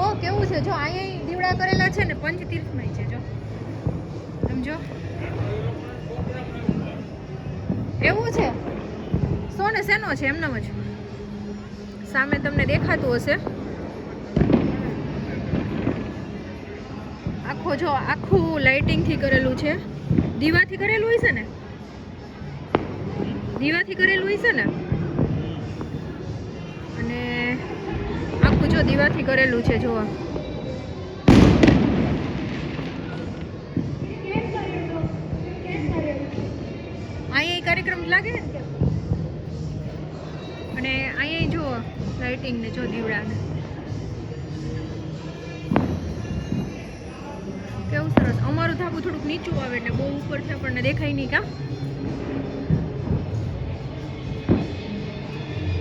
કેવું છે? જો અહીંયા દીવડા કરેલા છે ને પંચતીર્થમાં છે, જો. સમજો? એવું છે? સોને શેનો છે? એમનામ જ. સામે તમને દેખાતું હશે. આખો જો આખું લાઇટિંગથી કરેલું છે. દીવાથી કરેલું છે ને? દીવાથી કરેલું છે ને? જો દીવાથી કરેલું છે જોવા અહીંયા કાર્યક્રમ લાગે? ને અને અહીંયા જુઓ લાઇટિંગ ને જો દીવડાને. કેવું સરસ. અમારું ધાબુ થોડુંક નીચું આવે એટલે બહુ ઉપરથી આપણને દેખાય નહીં કા?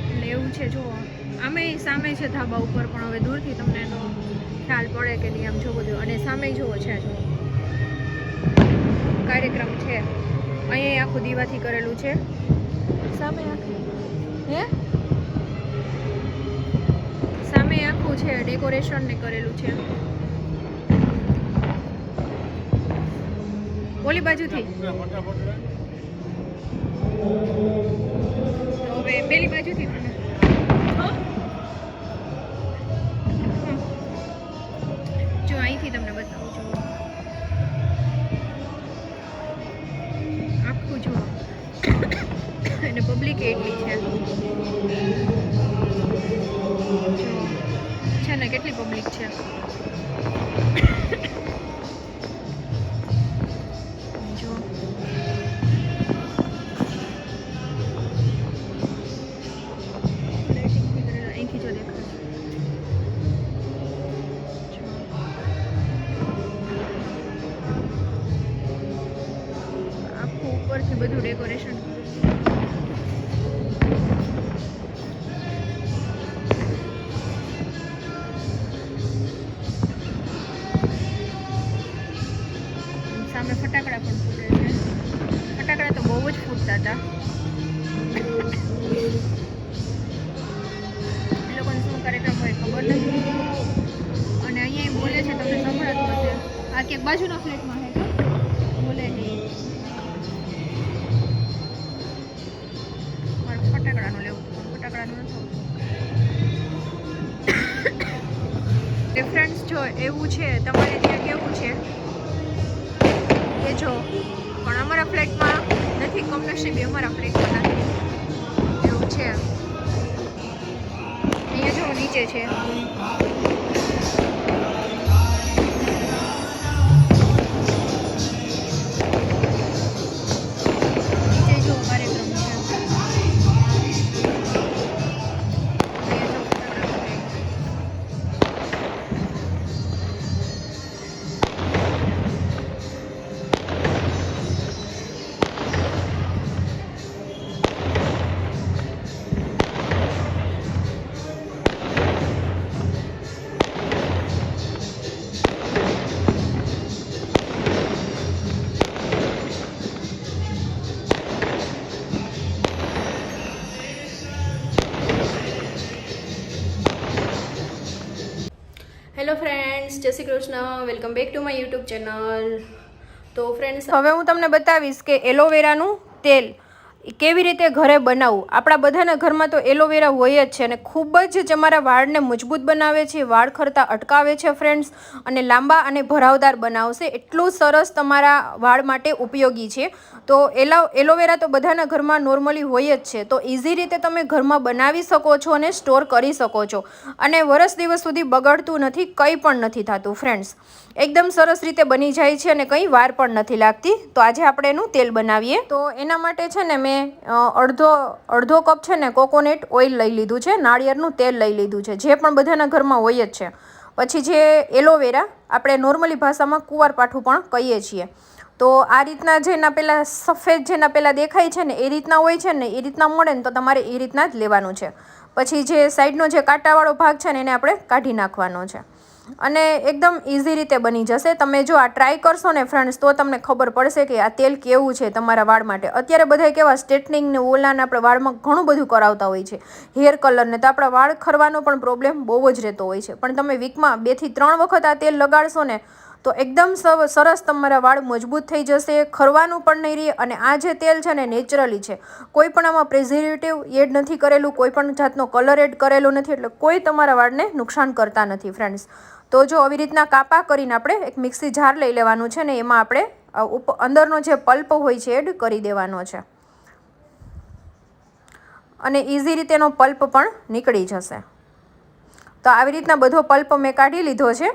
એટલે એવું છે જો આમે સામે છે ધાબા ઉપર પણ હવે દૂરથી તમને એનો ખ્યાલ પડે કે નહીં આમ જોવો જોઈએ. અને સામે જોવો છે જો. કાર્યક્રમ છે. અહીંયા આખું દીવાથી કરેલું છે. સામે આખું. હે? સામે આખું છે ડેકોરેશન ને કરેલું છે. ઓલી બાજુથી. તો હવે પેલી બાજુથી અને પબ્લિક એટલી છે જો છે ને કેટલી પબ્લિક છે? જો. લાઇટિંગથી કરેલા, અહીંથી જો દેખાય. જો. આખું ઉપરથી બધું ડેકોરેશન જ હતા એ લોકોને શું કાર્યક્રમ હોય ખબર નથી. અને અહીંયા બોલે છે, તમને સંભળાતું હશે. આ ક્યાંક બાજુના ફ્લેટમાં છે બોલે છે. ફટાકડાનું લેવું ફટાકડાનું નથી ડિફરન્સ જો, એવું છે, તમારે ત્યાં કેવું છે? કે જો, પણ અમારા ફ્લેટમાં નથી કમનસીબી અમારા ફ્લેટમાં નથી એવું છે. અહીંયા જો નીચે છે. Hello friends Jai Shri Krishna. Welcome back to my YouTube channel તો ફ્રેન્ડ્સ હવે હું તમને બતાવીશ કે એલોવેરાનું તેલ કેવી રીતે ઘરે બનાવવું? આપણા બધાના ઘરમાં તો એલોવેરા હોય જ છે અને ખૂબ જ તમારા વાળને મજબૂત બનાવે છે, વાળ ખરતા અટકાવે છે ફ્રેન્ડ્સ અને લાંબા અને ભરાવદાર બનાવશે. એટલું સરસ તમારા વાળ માટે ઉપયોગી છે. તો એલા, એલોવેરા તો બધાના ઘરમાં નોર્મલી હોય જ છે. તો ઇઝી રીતે તમે ઘરમાં બનાવી શકો છો અને સ્ટોર કરી શકો છો. અને વરસ દિવસ સુધી બગડતું નથી, કંઈ પણ નથી થતું ફ્રેન્ડ્સ એકદમ સરસ રીતે બની જાય છે અને કંઈ વાર પણ નથી લાગતી. તો આજે આપણે એનું તેલ બનાવીએ. તો એના માટે છે ને, મેં અ, અડધો અડધો કપ છે ને કોકોનટ ઓઇલ લઈ લીધું છે નાળિયેરનું તેલ લઈ લીધું છે જે પણ બધાના ઘરમાં હોય જ છે. પછી જે એલોવેરા આપણે નોર્મલી ભાષામાં કુંવારપાઠું પણ કહીએ છીએ. તો આ રીતના જેના પેલા સફેદ જેના પેલા દેખાય છે ને એ રીતના હોય છે ને એ રીતના મળે ને તો તમારે એ રીતના જ લેવાનું છે. પછી જે સાઈડનો જે કાંટાવાળો ભાગ છે ને એને આપણે કાઢી નાખવાનો છે. અને એકદમ ઇઝી રીતે બની જશે. તમે જો આ ટ્રાય કરશો ને ફ્રેન્ડ્સ તો તમને ખબર પડશે કે આ તેલ કેવું છે તમારા વાળ માટે. અત્યારે બધા કેવા સ્ટ્રેટનિંગ ને ઓલાને આપણે વાળમાં ઘણું બધું કરાવતા હોય છે. હેર કલરને તો આપણા વાળ ખરવાનો પણ પ્રોબ્લેમ બહુ જ રહેતો હોય છે. પણ તમે વીકમાં બેથી ત્રણ વખત આ તેલ લગાડશો ને, તો એકદમ સરસ તમારા વાળ મજબૂત થઈ જશે, ખરવાનું પણ નહીં રહે અને આ જે તેલ છે ને નેચરલી છે. કોઈ પણ આમાં પ્રિઝર્વેટિવ એડ નથી કરેલું, કોઈ પણ જાતનો કલર એડ કરેલો નથી, એટલે કોઈ તમારા વાળને નુકસાન કરતા નથી ફ્રેન્ડ્સ તો જો આવી રીતના કાપા કરીને આપણે એક મિક્સી જાર લઈ લેવાનું છે ને એમાં આપણે ઉપ, અંદરનો જે પલ્પ હોય છે એડ કરી દેવાનો છે. અને ઇઝી રીતે એનો પલ્પ પણ નીકળી જશે. તો આવી રીતના બધો પલ્પ મેં કાઢી લીધો છે.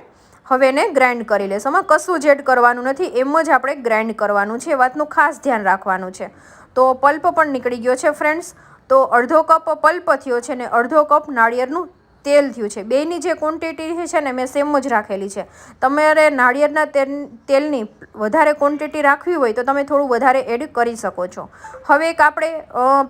હવે એને ગ્રાઇન્ડ કરી લેશું. આમાં કશું જ એડ કરવાનું નથી. એમ જ આપણે ગ્રાઇન્ડ કરવાનું છે. એ વાતનું ખાસ ધ્યાન રાખવાનું છે. તો પલ્પ પણ નીકળી ગયો છે, ફ્રેન્ડ્સ. તો અડધો કપ પલ્પ થયો છે ને અડધો કપ નાળિયેરનું તેલ થયું છે. બેની જે ક્વોન્ટિટી છે ને, મેં સેમ જ રાખેલી છે. તમારે નાળિયેરના તેલ, તેલની વધારે ક્વોન્ટિટી રાખવી હોય તો તમે થોડું વધારે એડ કરી શકો છો. હવે એક આપણે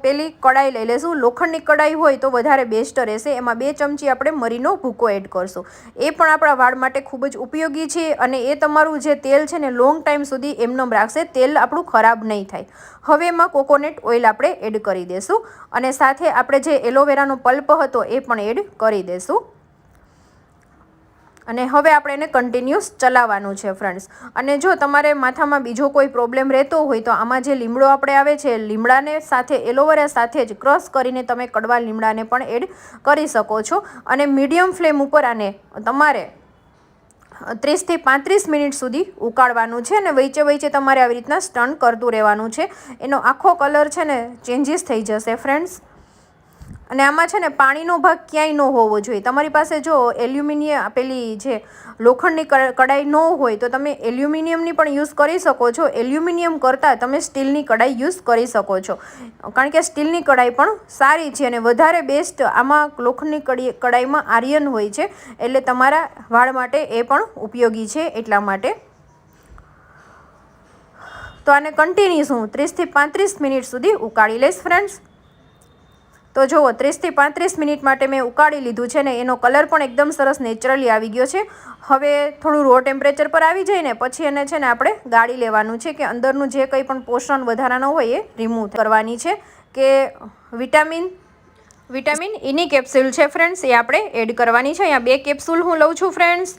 પેલી કડાઈ લઈ લઈશું લોખંડની કડાઈ હોય તો વધારે બેસ્ટ રહેશે. એમાં બે ચમચી આપણે મરીનો ભૂકો એડ કરશું. એ પણ આપણા વાળ માટે ખૂબ જ ઉપયોગી છે અને એ તમારું જે તેલ છે ને લોંગ ટાઈમ સુધી એમનેમ રાખશે. તેલ આપણું ખરાબ નહીં થાય. હવે એમાં કોકોનટ ઓઇલ આપણે એડ કરી દઈશું અને સાથે આપણે જે એલોવેરાનો પલ્પ હતો એ પણ એડ કરી દઈશું. અને હવે આપણે એને કન્ટિન્યુઅસ ચલાવવાનું છે ફ્રેન્ડ્સ અને જો તમારે માથામાં બીજો કોઈ પ્રોબ્લેમ રહેતો હોય તો આમાં જે લીમડો આપણે આવે છે, લીમડાને સાથે, એલોવેરા સાથે જ ક્રશ કરીને તમે કડવા લીમડાને પણ એડ કરી શકો છો. અને મીડિયમ ફ્લેમ ઉપર આને તમારે ત્રીસથી પાંત્રીસ મિનિટ સુધી ઉકાળવાનું છે અને વચ્ચે વચ્ચે તમારે આવી રીતના સ્ટન કરતું રહેવાનું છે. એનો આખો કલર છે ને ચેન્જીસ થઈ જશે ફ્રેન્ડ્સ અને આમાં છે ને, પાણીનો ભાગ ક્યાંય ન હોવો જોઈએ. તમારી પાસે જો એલ્યુમિનિયમ પેલી જે લોખંડની કડાઈ ન હોય, તો તમે એલ્યુમિનિયમની પણ યુઝ કરી શકો છો. એલ્યુમિનિયમ કરતાં તમે સ્ટીલની કડાઈ યુઝ કરી શકો છો. કારણ કે સ્ટીલની કડાઈ પણ સારી છે અને વધારે બેસ્ટ આમાં લોખંડની કડી, કડાઈમાં આર્યન હોય છે. એટલે તમારા વાળ માટે એ પણ ઉપયોગી છે એટલા માટે. તો આને કન્ટિન્યુઅસ હું ત્રીસથી પાંત્રીસ મિનિટ સુધી ઉકાળી લઈશ ફ્રેન્ડ્સ તો જુઓ ત્રીસથી પાંત્રીસ મિનિટ માટે મેં ઉકાળી લીધું છે ને એનો કલર પણ એકદમ સરસ નેચરલી આવી ગયો છે. હવે થોડું રો ટેમ્પરેચર પર આવી જાય ને પછી એને છે ને આપણે ગાળી લેવાનું છે કે અંદરનું જે કંઈ પણ પોષણ વધારાનું હોય એ રિમૂવ કરવાની છે કે વિટામિન વિટામિન એની કેપ્સ્યુલ છે ફ્રેન્ડ્સ એ આપણે એડ કરવાની છે. અહીંયા બે કેપ્સ્યુલ હું લઉં છું ફ્રેન્ડ્સ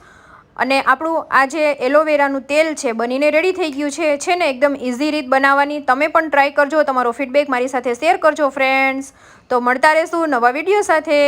અને આપણું આ જે એલોવેરાનું તેલ છે, બનીને રેડી થઈ ગયું છે છે ને એકદમ ઇઝી રીત બનાવવાની. તમે પણ ટ્રાય કરજો, તમારો ફીડબેક મારી સાથે શેર કરજો ફ્રેન્ડ્સ તો મળતા રહેશું નવા વીડિયો સાથે.